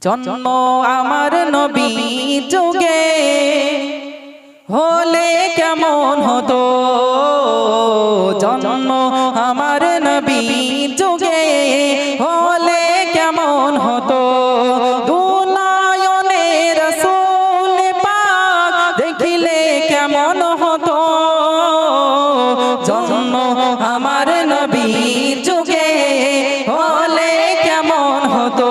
জন্ম আমার নবী যুগে হলে কেমন হতো? জন্ম আমার নবী যুগে হলে কেমন হতো? দুনায়নে রসুল পাক দেখিলে কেমন হতো? জন্ম আমার নবী যুগে হলে কেমন হতো?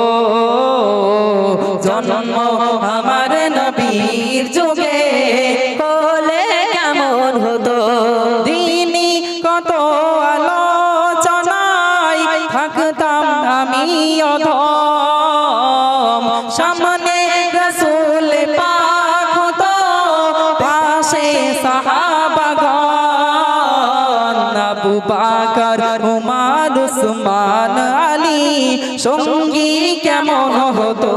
নবীর যুগে হলে কেমন হতো? দিনী কত আলোচনায় থাকতাম আমি অধম। সামনে রসুল পাক হতো, পাশে সাহাবাগন আবু বাকর, উমার, উসমান, আলী, সঙ্গী কেমন হতো?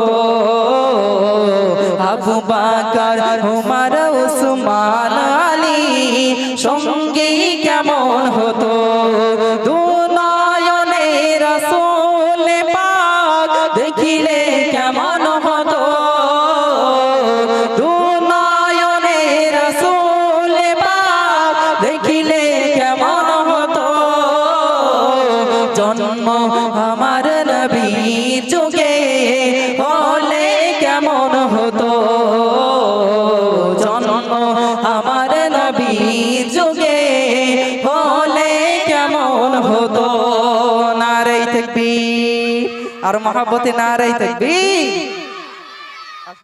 আবু বাকর উমার, উসমান, আলী সঙ্গী কেমন হতো? দেখিলে কেমন হতো? দেখিলে কেমন হতো? জন্ম আমার নবীর যুগে নবীর যুগে হলে কেমন হতো? নারাই থাকবি আর মহাব্বতে নারাই থাকবি